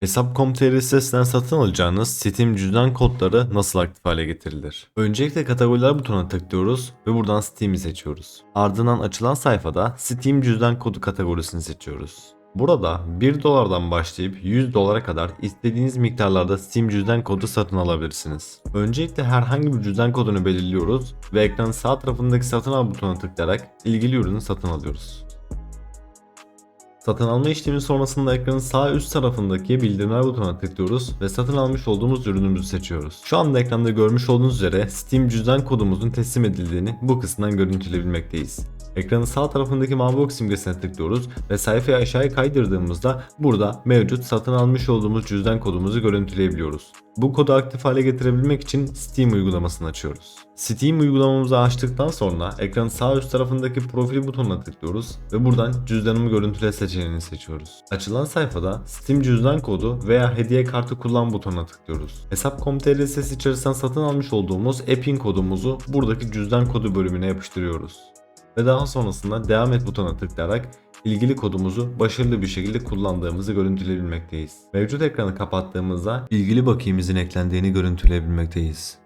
Hesap.com.tr sitesinden satın alacağınız Steam cüzdan kodları nasıl aktif hale getirilir? Öncelikle kategoriler butonuna tıklıyoruz ve buradan Steam'i seçiyoruz. Ardından açılan sayfada Steam cüzdan kodu kategorisini seçiyoruz. Burada 1 dolardan başlayıp 100 dolara kadar istediğiniz miktarlarda Steam cüzdan kodu satın alabilirsiniz. Öncelikle herhangi bir cüzdan kodunu belirliyoruz ve ekranın sağ tarafındaki satın al butonuna tıklayarak ilgili ürünü satın alıyoruz. Satın alma işlemi sonrasında ekranın sağ üst tarafındaki bildirimler butonuna tıklıyoruz ve satın almış olduğumuz ürünümüzü seçiyoruz. Şu anda ekranda görmüş olduğunuz üzere Steam cüzdan kodumuzun teslim edildiğini bu kısımdan görüntüleyebilmekteyiz. Ekranın sağ tarafındaki mavi ok simgesine tıklıyoruz ve sayfayı aşağıya kaydırdığımızda burada mevcut satın almış olduğumuz cüzdan kodumuzu görüntüleyebiliyoruz. Bu kodu aktif hale getirebilmek için Steam uygulamasını açıyoruz. Steam uygulamamızı açtıktan sonra ekranın sağ üst tarafındaki profil butonuna tıklıyoruz ve buradan cüzdanımı görüntüle seçeneğini seçiyoruz. Açılan sayfada Steam cüzdan kodu veya hediye kartı kullan butonuna tıklıyoruz. Hesap.com.tr sitesi içerisinden satın almış olduğumuz Epin kodumuzu buradaki cüzdan kodu bölümüne yapıştırıyoruz. Ve daha sonrasında devam et butonuna tıklayarak ilgili kodumuzu başarılı bir şekilde kullandığımızı görüntüleyebilmekteyiz. Mevcut ekranı kapattığımızda ilgili bakiyemizin eklendiğini görüntüleyebilmekteyiz.